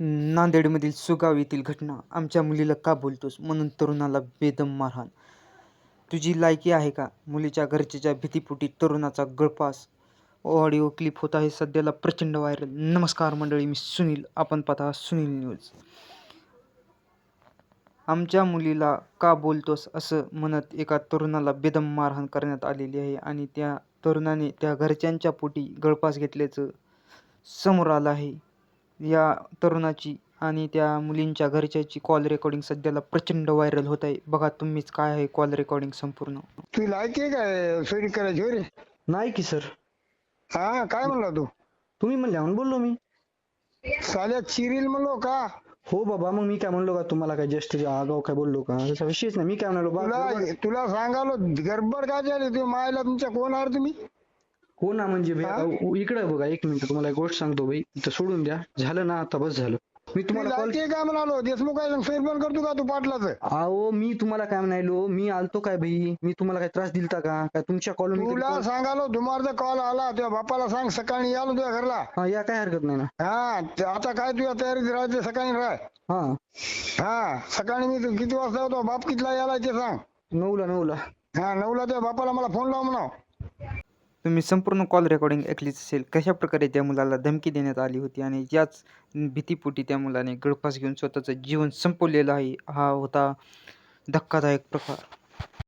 नांदेडमधील सुगाव येथील घटना आमच्या मुलीला का बोलतोस? म्हणून तरुणाला बेदम मारहाण. तुझी लायकी आहे का? मुलीच्या घरच्याच्या भीतीपोटी तरुणाचा गळपास ऑडिओ क्लिप होत आहे. सध्याला प्रचंड व्हायरल. नमस्कार मंडळी मी सुनील. आपण पाहता सुनील न्यूज. आमच्या मुलीला का बोलतोस असं म्हणत एका तरुणाला बेदम मारहाण करण्यात आलेली आहे आणि त्या तरुणाने त्या घरच्यांच्या पोटी गळपास घेतल्याचं समोर आलं आहे. या तरुणाची आणि त्या मुलींच्या घरच्याची कॉल रेकॉर्डिंग सध्याला प्रचंड व्हायरल होत आहे. बघा तुम्हीच काय आहे कॉल रेकॉर्डिंग संपूर्ण. तू लायकी आहे काय चोरी करायची हो रे? नाही की सर हा काय म्हणला तू? तुम्ही म्हणले म्हणून बोललो मी. साल्या चिरील म्हणलो का? हो बाबा मग मी काय म्हणलो का तुम्हाला काय जस्ट आगाव काय बोललो का? त्याचा विषयच नाही मी काय म्हणालो बा तुला तुला सांगालो गडबड काय झाली? तुम्ही मायला तुमच्या कोण आहात तुम्ही? हो ना म्हणजे इकडे बघा एक मिनिट तुम्हाला एक गोष्ट सांगतो भाई इथं सोडून द्या. झालं ना आता बस झालं. मी तुम्हाला कॉल काय म्हणालो देशमुख करतो का तू पाटलाच? अहो मी तुम्हाला काय म्हणालो मी आलतो काय भाई मी तुम्हाला काय त्रास दिलता का? काय तुमच्या कॉलनी तुला सांगालो तुम्हाला कॉल आला तुझ्या बापाला सांग सकाळी आलो तुझ्या घरला. हा या काय हरकत नाही ना. हा आता काय तुझ्या तयारीत राहायचं सकाळी राह. हा. हा सकाळी मी तू किती वाजता होतो बाप कितला याला ते सांग. नऊला नऊला. हा नऊला तुझ्या बापाला मला फोन लाव म्हणा तुम्ही संपूर्ण कॉल रेकॉर्डिंग ऐकलीच असेल कशा प्रकारे त्या मुलाला धमकी देण्यात आली होती आणि याच भीतीपोटी त्या मुलाने गळफास घेऊन स्वतःचं जीवन संपवलेलं आहे हा होता धक्कादायक प्रकार.